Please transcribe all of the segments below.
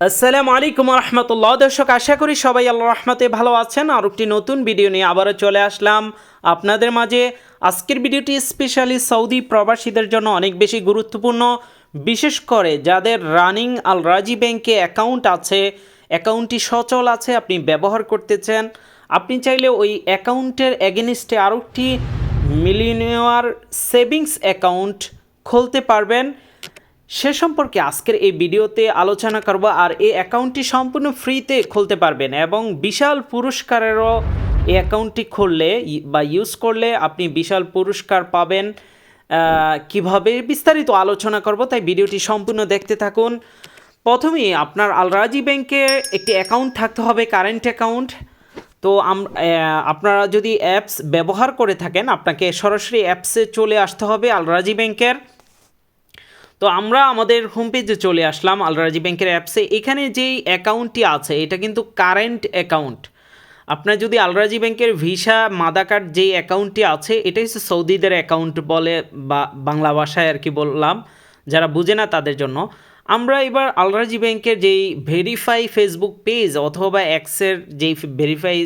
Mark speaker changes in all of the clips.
Speaker 1: আসসালামু আলাইকুম রহমতুল্লাহ। দর্শক, আশা করি সবাই আল্লাহ রহমতে ভালো আছেন। আর একটি নতুন ভিডিও নিয়ে আবারও চলে আসলাম আপনাদের মাঝে। আজকের ভিডিওটি স্পেশালি সৌদি প্রবাসীদের জন্য অনেক বেশি গুরুত্বপূর্ণ, বিশেষ করে যাদের রানিং আল রাজি ব্যাংকে অ্যাকাউন্ট আছে, অ্যাকাউন্টটি সচল আছে, আপনি ব্যবহার করতে চান আপনি চাইলে ওই অ্যাকাউন্টের এগেনিস্টে আরও একটি মিলিনিয়ার সেভিংস অ্যাকাউন্ট খুলতে পারবেন। সে সম্পর্কে আজকের এই ভিডিওতে আলোচনা করব আর এই অ্যাকাউন্টটি সম্পূর্ণ ফ্রিতে খুলতে পারবেন এবং বিশাল পুরস্কারেরও এই অ্যাকাউন্টটি খুললে বা ইউজ করলে আপনি বিশাল পুরস্কার পাবেন কীভাবে বিস্তারিত আলোচনা করব তাই ভিডিওটি সম্পূর্ণ দেখতে থাকুন। প্রথমেই আপনার আলরাজি ব্যাংকে একটি অ্যাকাউন্ট থাকতে হবে, কারেন্ট অ্যাকাউন্ট। তো আপনারা যদি অ্যাপস ব্যবহার করে থাকেন, আপনাকে সরাসরি অ্যাপসে চলে আসতে হবে আলরাজি ব্যাংকের। তো আমরা আমাদের হোম পেজে চলে আসলাম আলরাজি ব্যাংকের অ্যাপসে এখানে যেই অ্যাকাউন্টটি আছে, এটা কিন্তু কারেন্ট অ্যাকাউন্ট আপনার যদি আলরাজি ব্যাংকের ভিসা মাদা কার্ড যেই অ্যাকাউন্টটি আছে, এটাই হচ্ছে সৌদিদের অ্যাকাউন্ট বলে বা বাংলা ভাষায় আর কি বললাম, যারা বুঝে না তাদের জন্য। আমরা এবার আলরাজি ব্যাংকের যেই ভেরিফাই ফেসবুক পেজ অথবা অ্যাক্সের যেই ভেরিফাই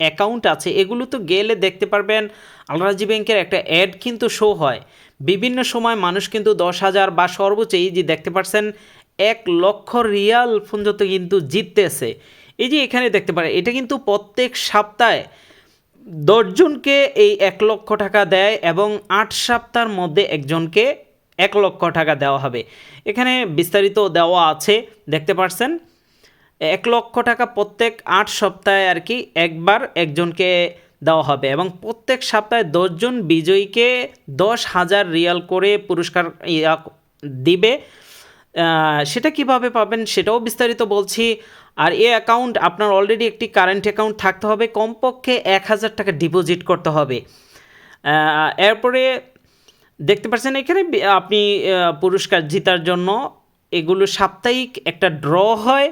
Speaker 1: অ্যাকাউন্ট আছে, এগুলো তো গেলে দেখতে পারবেন আলরাজি ব্যাংকের একটা অ্যাড কিন্তু শো হয়। বিভিন্ন সময় মানুষ কিন্তু দশ হাজার বা সর্বোচ্চ এই যে দেখতে পাচ্ছেন, এক লক্ষ রিয়াল পর্যন্ত কিন্তু জিততেছে। এই যে এখানে দেখতে পারেন, এটা কিন্তু প্রত্যেক সপ্তাহে দশজনকে এই এক লক্ষ টাকা দেয় এবং আট সপ্তাহের মধ্যে একজনকে এক লক্ষ টাকা দেওয়া হবে। এখানে বিস্তারিত দেওয়া আছে, দেখতে পাচ্ছেন, এক লক্ষ টাকা প্রত্যেক আট সপ্তাহে আর কি একবার একজনকে দেওয়া হবে এবং প্রত্যেক সপ্তাহে দশজন বিজয়ীকে দশ হাজার রিয়াল করে পুরস্কার দিবে। সেটা কীভাবে পাবেন সেটাও বিস্তারিত বলছি। আর এ অ্যাকাউন্ট আপনার অলরেডি একটি কারেন্ট অ্যাকাউন্ট থাকতে হবে। কমপক্ষে এক হাজার টাকা ডিপোজিট করতে হবে। এরপরে দেখতে পাচ্ছেন এখানে আপনি পুরস্কার জেতার জন্য এগুলো সাপ্তাহিক একটা ড্র হয়।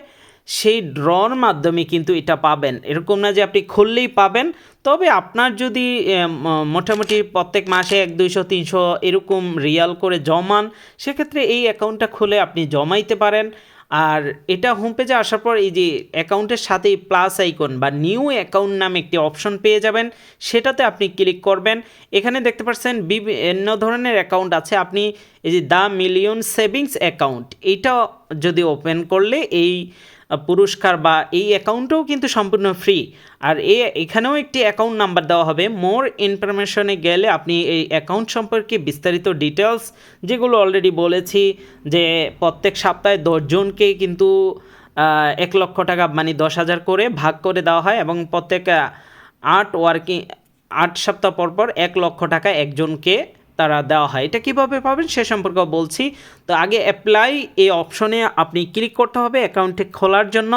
Speaker 1: সেই ড্রর মাধ্যমে কিন্তু এটা পাবেন। এরকম না যে আপনি খুললেই পাবেন, তবে আপনার যদি মোটামুটি প্রত্যেক মাসে এক, দুইশো, তিনশো এরকম রিয়াল করে জমান, সেক্ষেত্রে এই অ্যাকাউন্টটা খুলে আপনি জমাইতে পারেন। আর এটা হোম পেজে আসার পর এই যে অ্যাকাউন্টের সাথেই প্লাস আইকন বা নিউ অ্যাকাউন্ট নামে একটি অপশন পেয়ে যাবেন, সেটাতে আপনি ক্লিক করবেন। এখানে দেখতে পাচ্ছেন বিভিন্ন ধরনের অ্যাকাউন্ট আছে। আপনি এই যে দ্য মিলিয়ন সেভিংস অ্যাকাউন্ট, এইটা যদি ওপেন করলে এই পুরস্কার বা এই অ্যাকাউন্টও কিন্তু সম্পূর্ণ ফ্রি আর এ, এখানেও একটি অ্যাকাউন্ট নাম্বার দেওয়া হবে। মোর ইনফরমেশনে গেলে আপনি এই অ্যাকাউন্ট সম্পর্কে বিস্তারিত ডিটেলস যেগুলো অলরেডি বলেছি, যে প্রত্যেক সপ্তাহে দশজনকে কিন্তু এক লক্ষ টাকা মানে দশ হাজার করে ভাগ করে দেওয়া হয় এবং প্রত্যেক আট ওয়ার্কিং আট সপ্তাহ পর পর এক লক্ষ টাকা একজনকে তারা দেওয়া হয়। এটা কীভাবে পাবেন সে সম্পর্কে বলছি। তো আগে অ্যাপ্লাই এই অপশনে আপনি ক্লিক করতে হবে অ্যাকাউন্টে খোলার জন্য।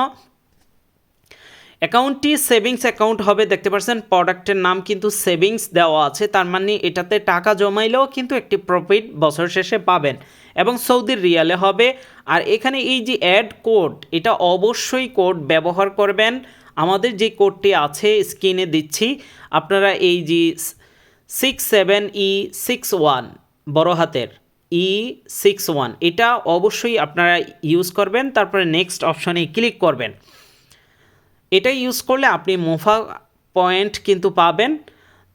Speaker 1: অ্যাকাউন্টটি সেভিংস অ্যাকাউন্ট হবে, দেখতে পাচ্ছেন প্রোডাক্টের নাম কিন্তু সেভিংস দেওয়া আছে। তার মানে এটাতে টাকা জমাইলেও কিন্তু একটি প্রফিট বছর শেষে পাবেন এবং সৌদির রিয়ালে হবে। আর এখানে এই যে অ্যাড কোড এটা অবশ্যই কোড ব্যবহার করবেন। আমাদের যে কোডটি আছে স্ক্রিনে দিচ্ছি। আপনারা এই যে six seven E six one বড় হাতের ই সিক্স ওয়ান এটা অবশ্যই আপনারা ইউজ করবেন, তারপরে নেক্সট অপশনে ক্লিক করবেন। এটা ইউজ করলে আপনি মুফা পয়েন্ট কিন্তু পাবেন।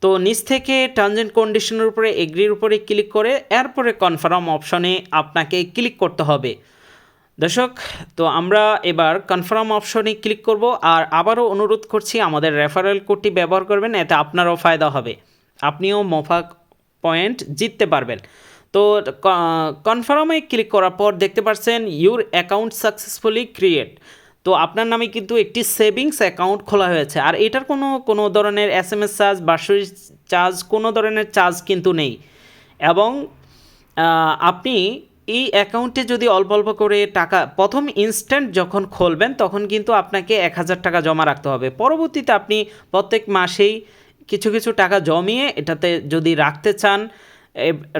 Speaker 1: তো নিচ থেকে অ্যান্ড কন্ডিশনের উপরে এগ্রির উপরে ক্লিক করে, এরপরে কনফার্ম অপশনে আপনাকে ক্লিক করতে হবে। দর্শক, তো আমরা এবার কনফার্ম অপশনে ক্লিক করব, আর আবারও অনুরোধ করছি আমাদের রেফারেল কোডটি ব্যবহার করবেন, এতে আপনারও ফায়দা হবে। আপনিও মোফা পয়েন্ট জিততে পারবেন। তো কনফার্মে ক্লিক করার পর দেখতে পাচ্ছেন ইউর অ্যাকাউন্ট সাকসেসফুলি ক্রিয়েট তো, আপনার নামে কিন্তু একটি সেভিংস অ্যাকাউন্ট খোলা হয়েছে। আর এটার কোনো কোনো ধরনের এস এম এস চার্জ বার্ষিক চার্জ কোনো ধরনের চার্জ কিন্তু নেই। এবং আপনি এই অ্যাকাউন্টে যদি অল্প অল্প করে টাকা, প্রথম ইনস্ট্যান্ট যখন খুলবেন, তখন কিন্তু আপনাকে এক হাজার টাকা জমা রাখতে হবে। পরবর্তীতে আপনি প্রত্যেক মাসেই কিছু কিছু টাকা জমিয়ে এটাতে যদি রাখতে চান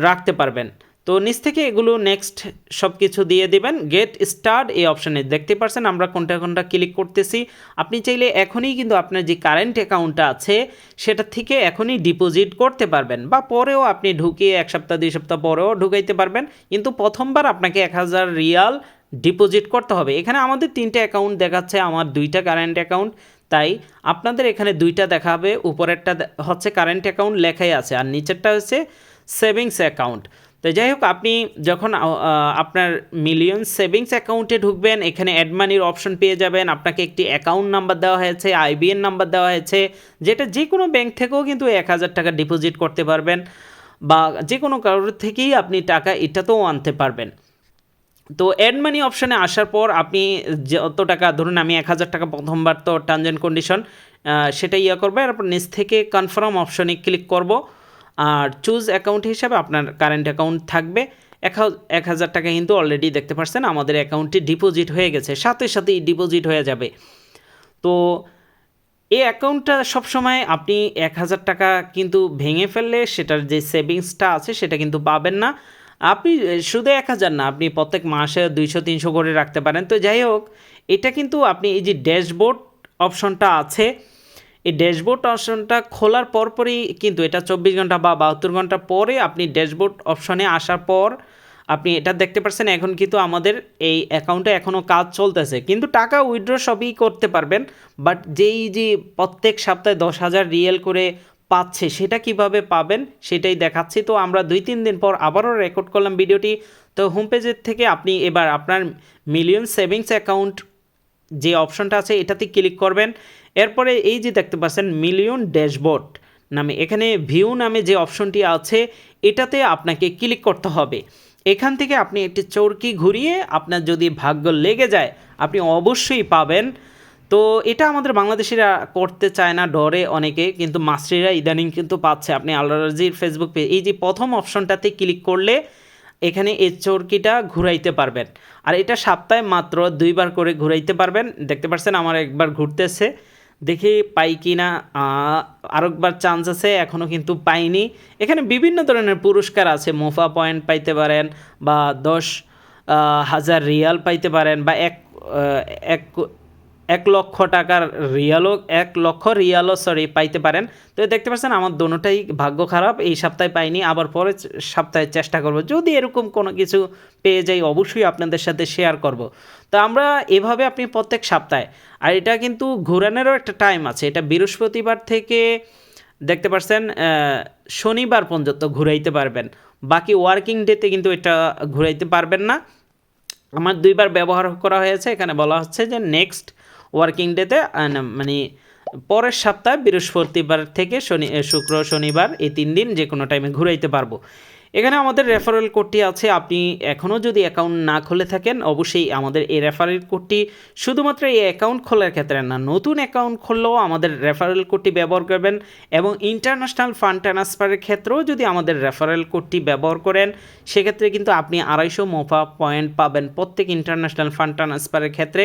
Speaker 1: রাখতে পারবেন। তো নিচ থেকে এগুলো নেক্সট সব কিছু দিয়ে দিবেন। গেট স্টার্ট এই অপশানে দেখতে পারছেন আমরা কোনটা কোনটা ক্লিক করতেছি। আপনি চাইলে এখনই কিন্তু আপনার যে কারেন্ট অ্যাকাউন্টটা আছে, সেটা থেকে এখনই ডিপোজিট করতে পারবেন বা পরেও আপনি ঢুকিয়ে এক সপ্তাহ, দুই সপ্তাহ পরেও ঢুকাইতে পারবেন। কিন্তু প্রথমবার আপনাকে এক হাজার রিয়াল ডিপোজিট করতে হবে। এখানে আমাদের তিনটে অ্যাকাউন্ট দেখাচ্ছে, আমার দুইটা কারেন্ট অ্যাকাউন্ট তাই আপনাদের এখানে দুইটা দেখাবে, উপরেরটা হচ্ছে কারেন্ট অ্যাকাউন্ট লেখাই আছে আর নিচেরটা হচ্ছে সেভিংস অ্যাকাউন্ট তো যাই হোক, আপনি যখন আপনার মিলিয়ন সেভিংস অ্যাকাউন্টে ঢুকবেন, এখানে অ্যাড মানির অপশন পেয়ে যাবেন। আপনাকে একটি অ্যাকাউন্ট নাম্বার দেওয়া হয়েছে আইবিএন নাম্বার দেওয়া হয়েছে, যেটা যে কোনো ব্যাংক থেকেও কিন্তু এক হাজার টাকা ডিপোজিট করতে পারবেন বা যে কোনো কারোর থেকেই আপনি টাকা এটাতেও আনতে পারবেন। তো অ্যাড মানি অপশানে আসার পর আপনি যত টাকা, ধরুন আমি এক হাজার টাকা প্রথমবার তো টার্মস অ্যান্ড কন্ডিশন সেটা ইয়ে করব। এরপর নিচ থেকে কনফার্ম অপশনে ক্লিক করব। আর চুজ অ্যাকাউন্ট হিসাবে আপনার কারেন্ট অ্যাকাউন্ট থাকবে। এক এক হাজার টাকা কিন্তু অলরেডি দেখতে পাচ্ছেন আমাদের অ্যাকাউন্টে ডিপোজিট হয়ে গেছে। সাথে সাথেই ডিপোজিট হয়ে যাবে। তো এই অ্যাকাউন্টটা সবসময় আপনি এক হাজার টাকা কিন্তু ভেঙে ফেললে সেটার যে সেভিংসটা আছে, সেটা কিন্তু পাবেন না। আপনি শুধু এক হাজার না, আপনি প্রত্যেক মাসে দুইশো, তিনশো করে রাখতে পারেন। তো যাই হোক, এটা কিন্তু আপনি এই যে ড্যাশবোর্ড অপশনটা আছে, এই ড্যাশবোর্ড অপশনটা খোলার পরপরই কিন্তু এটা চব্বিশ ঘণ্টা বা বাহাত্তর ঘণ্টা পরে আপনি ড্যাশবোর্ড অপশনে আসার পর আপনি এটা দেখতে পাচ্ছেন এখন কিন্তু আমাদের এই অ্যাকাউন্টে এখনও কাজ চলতেছে। কিন্তু টাকা উইথড্র সবই করতে পারবেন, বাট যেই যে প্রত্যেক সপ্তাহে দশ হাজার রিয়েল করে পাচ্ছে, সেটা কীভাবে পাবেন সেটাই দেখাচ্ছি। তো আমরা দুই তিন দিন পর আবারও রেকর্ড করলাম ভিডিওটি। তো হোম পেজের থেকে আপনি এবার আপনার মিলিয়ন সেভিংস অ্যাকাউন্ট যে অপশনটা আছে, এটাতে ক্লিক করবেন। এরপরে এই যে দেখতে পাচ্ছেন মিলিয়ন ড্যাশবোর্ড নামে, এখানে ভিউ নামে যে অপশনটি আছে, এটাতে আপনাকে ক্লিক করতে হবে। এখান থেকে আপনি একটি চরকি ঘুরিয়ে আপনার যদি ভাগ্য লেগে যায়, আপনি অবশ্যই পাবেন। তো এটা আমাদের বাংলাদেশিরা করতে চায় না, ডরে অনেকে, কিন্তু মাস্টারিরা ইদানিং কিন্তু পাচ্ছে। আপনি আল্লাহজির ফেসবুক পেজ এই যে প্রথম অপশনটাতে ক্লিক করলে এখানে এই চরকিটা ঘুরাইতে পারবেন। আর এটা সপ্তাহে মাত্র দুইবার করে ঘুরাইতে পারবেন। দেখতে পাচ্ছেন আমার একবার ঘুরতেছে। দেখি পাই কি না আরেকবার চান্স আছে এখনও কিন্তু পাইনি। এখানে বিভিন্ন ধরনের পুরস্কার আছে। মোফা পয়েন্ট পাইতে পারেন বা দশ হাজার রিয়াল পাইতে পারেন বা এক এক এক লক্ষ টাকার রিয়ালও, এক লক্ষ রিয়ালও সরি পাইতে পারেন। তো দেখতে পাচ্ছেন, আমার দোনোটাই ভাগ্য খারাপ। এই সপ্তাহে পাইনি, আবার পরে সপ্তাহে চেষ্টা করব। যদি এরকম কোনো কিছু পেয়ে যাই, অবশ্যই আপনাদের সাথে শেয়ার করব। তো আমরা এভাবে আপনি প্রত্যেক সপ্তাহে, আর এটা কিন্তু ঘোরানোরও একটা টাইম আছে। এটা বৃহস্পতিবার থেকে, দেখতে পাচ্ছেন শনিবার পর্যন্ত ঘুরাইতে পারবেন। বাকি ওয়ার্কিং ডেতে কিন্তু এটা ঘুরাইতে পারবেন না। আমার দুইবার ব্যবহার করা হয়েছে। এখানে বলা হচ্ছে যে নেক্সট ওয়ার্কিং ডেতে মানে পরের সপ্তাহে বৃহস্পতিবার থেকে শনি শুক্র, শনিবার এই তিন দিন যে কোনো টাইমে ঘুরাইতে পারব। এখানে আমাদের রেফারেল কোডটি আছে। আপনি এখনও যদি অ্যাকাউন্ট না খুলে থাকেন, অবশ্যই আমাদের এই রেফারেল কোডটি শুধুমাত্র এই অ্যাকাউন্ট খোলার ক্ষেত্রে না, নতুন অ্যাকাউন্ট খুললেও আমাদের রেফারেল কোডটি ব্যবহার করবেন এবং ইন্টারন্যাশনাল ফান্ড ট্রান্সফারের ক্ষেত্রেও যদি আমাদের রেফারেল কোডটি ব্যবহার করেন, সেক্ষেত্রে কিন্তু আপনি আড়াইশো মোফা পয়েন্ট পাবেন প্রত্যেক ইন্টারন্যাশনাল ফান্ড ট্রান্সফারের ক্ষেত্রে।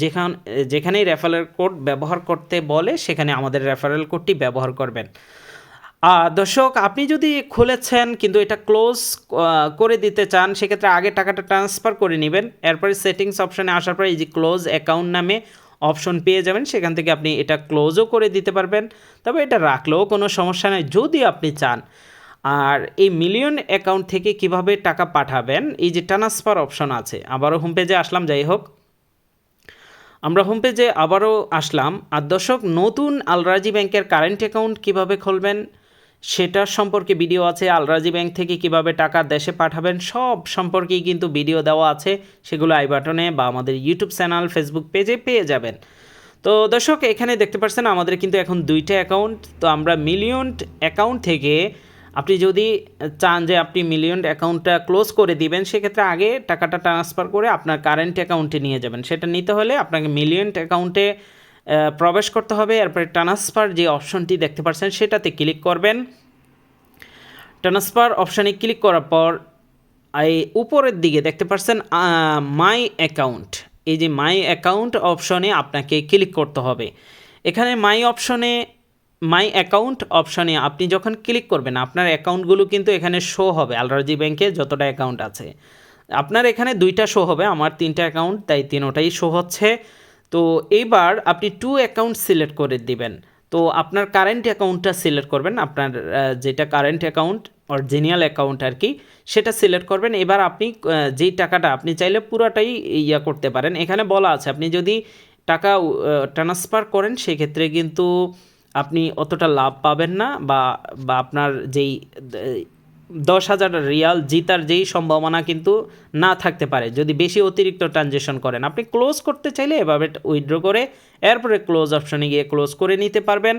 Speaker 1: যেখান, যেখানেই রেফারেল কোড ব্যবহার করতে বলে, সেখানে আমাদের রেফারেল কোডটি ব্যবহার করবেন। দর্শক, আপনি যদি খুলেছেন কিন্তু এটা ক্লোজ করে দিতে চান, সেক্ষেত্রে আগে টাকাটা ট্রান্সফার করে নেবেন। এরপরে সেটিংস অপশানে আসার পরে এই যে ক্লোজ অ্যাকাউন্ট নামে অপশন পেয়ে যাবেন, সেখান থেকে আপনি এটা ক্লোজও করে দিতে পারবেন। তবে এটা রাখলেও কোনো সমস্যা নেই, যদি আপনি চান। আর এই মিলিয়ন অ্যাকাউন্ট থেকে কীভাবে টাকা পাঠাবেন, এই যে ট্রান্সফার অপশন আছে, আবারও হোম পেজে আসলাম, যাই হোক। আমরা হোম পেজে আবারও আসলাম। আর দর্শক, নতুন আলরাজি ব্যাংকের কারেন্ট অ্যাকাউন্ট কীভাবে খুলবেন সেটার সম্পর্কে ভিডিও আছে, আলরাজি ব্যাংক থেকে কীভাবে টাকা দেশে পাঠাবেন, সব সম্পর্কেই কিন্তু ভিডিও দেওয়া আছে, সেগুলো আই বাটনে বা আমাদের ইউটিউব চ্যানেল, ফেসবুক পেজে পেয়ে যাবেন। তো দর্শক, এখানে দেখতে পাচ্ছেন আমাদের কিন্তু এখন দুইটা অ্যাকাউন্ট, তো আমরা মিলিয়ন অ্যাকাউন্ট থেকে আপনি যদি চান যে আপনি মিলিয়ন অ্যাকাউন্টটা ক্লোজ করে দিবেন, সেক্ষেত্রে আগে টাকাটা ট্রান্সফার করে আপনার কারেন্ট অ্যাকাউন্টে নিয়ে যাবেন। সেটা নিতে হলে আপনাকে মিলিয়ন অ্যাকাউন্টে প্রবেশ করতে হবে। এরপরে ট্রান্সফার যে অপশনটি দেখতে পাচ্ছেন, সেটাতে ক্লিক করবেন। ট্রান্সফার অপশানে ক্লিক করার পর, এই উপরের দিকে দেখতে পাচ্ছেন মাই অ্যাকাউন্ট এই যে মাই অ্যাকাউন্ট অপশনে আপনাকে ক্লিক করতে হবে। এখানে মাই অপশনে মাই অ্যাকাউন্ট অপশনে আপনি যখন ক্লিক করবেন, আপনার অ্যাকাউন্টগুলো কিন্তু এখানে শো হবে আলরাজি ব্যাংকে যতটা অ্যাকাউন্ট আছে। আপনার এখানে দুইটা শো হবে, আমার তিনটা অ্যাকাউন্ট তাই তিনোটাই শো হচ্ছে। তো এইবার আপনি টু অ্যাকাউন্ট সিলেক্ট করে দিবেন। তো আপনার কারেন্ট অ্যাকাউন্টটা সিলেক্ট করবেন, আপনার যেটা কারেন্ট অ্যাকাউন্ট অরিজিনাল অ্যাকাউন্ট আর কি, সেটা সিলেক্ট করবেন। এবার আপনি যেই টাকাটা আপনি চাইলে পুরোটাই ইয়া করতে পারেন। এখানে বলা আছে, আপনি যদি টাকা ট্রান্সফার করেন, সেক্ষেত্রে কিন্তু আপনি অতটা লাভ পাবেন না বা বা আপনার যেই দশ হাজার রিয়াল জিতার যেই সম্ভাবনা কিন্তু না থাকতে পারে, যদি বেশি অতিরিক্ত ট্রানজেকশন করেন। আপনি ক্লোজ করতে চাইলে এভাবে উইথড্র করে, এরপরে ক্লোজ অপশনে গিয়ে ক্লোজ করে নিতে পারবেন।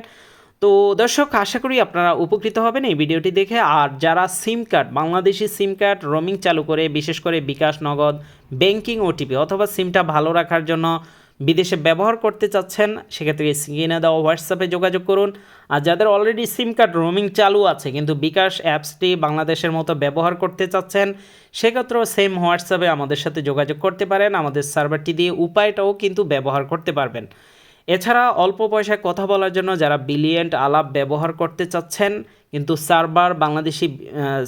Speaker 1: তো দর্শক, আশা করি আপনারা উপকৃত হবেন এই ভিডিওটি দেখে। আর যারা SIM card, Bangladeshi SIM card roaming চালু করে, বিশেষ করে বিকাশ নগদ, ব্যাংকিং ওটিপি অথবা সিমটা ভালো রাখার জন্য বিদেশে ব্যবহার করতে চাচ্ছেন, সেক্ষেত্রে স্ক্রিনে দেওয়া হোয়াটসঅ্যাপে যোগাযোগ করুন। আর যাদের অলরেডি সিম কার্ড রোমিং চালু আছে, কিন্তু বিকাশ অ্যাপসটি বাংলাদেশের মতো ব্যবহার করতে চাচ্ছেন, সেক্ষেত্রেও সেম হোয়াটসঅ্যাপে আমাদের সাথে যোগাযোগ করতে পারেন। আমাদের সার্ভারটি দিয়ে উপায়টাও কিন্তু ব্যবহার করতে পারবেন। এছাড়া অল্প পয়সায় কথা বলার জন্য যারা বিলিয়েন্ট আলাপ ব্যবহার করতে চাচ্ছেন কিন্তু সার্ভার বাংলাদেশি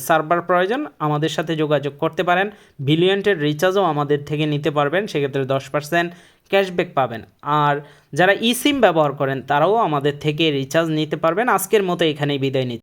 Speaker 1: সার্ভার প্রয়োজন, আমাদের সাথে যোগাযোগ করতে পারেন। বিলিয়ন্টের রিচার্জও আমাদের থেকে নিতে পারবেন, সেক্ষেত্রে দশ পার্সেন্ট ক্যাশব্যাক পাবেন। আর যারা ই সিম ব্যবহার করেন, তারাও আমাদের থেকে রিচার্জ নিতে পারবেন। আজকের মতো এখানেই বিদায় নিচ্ছি।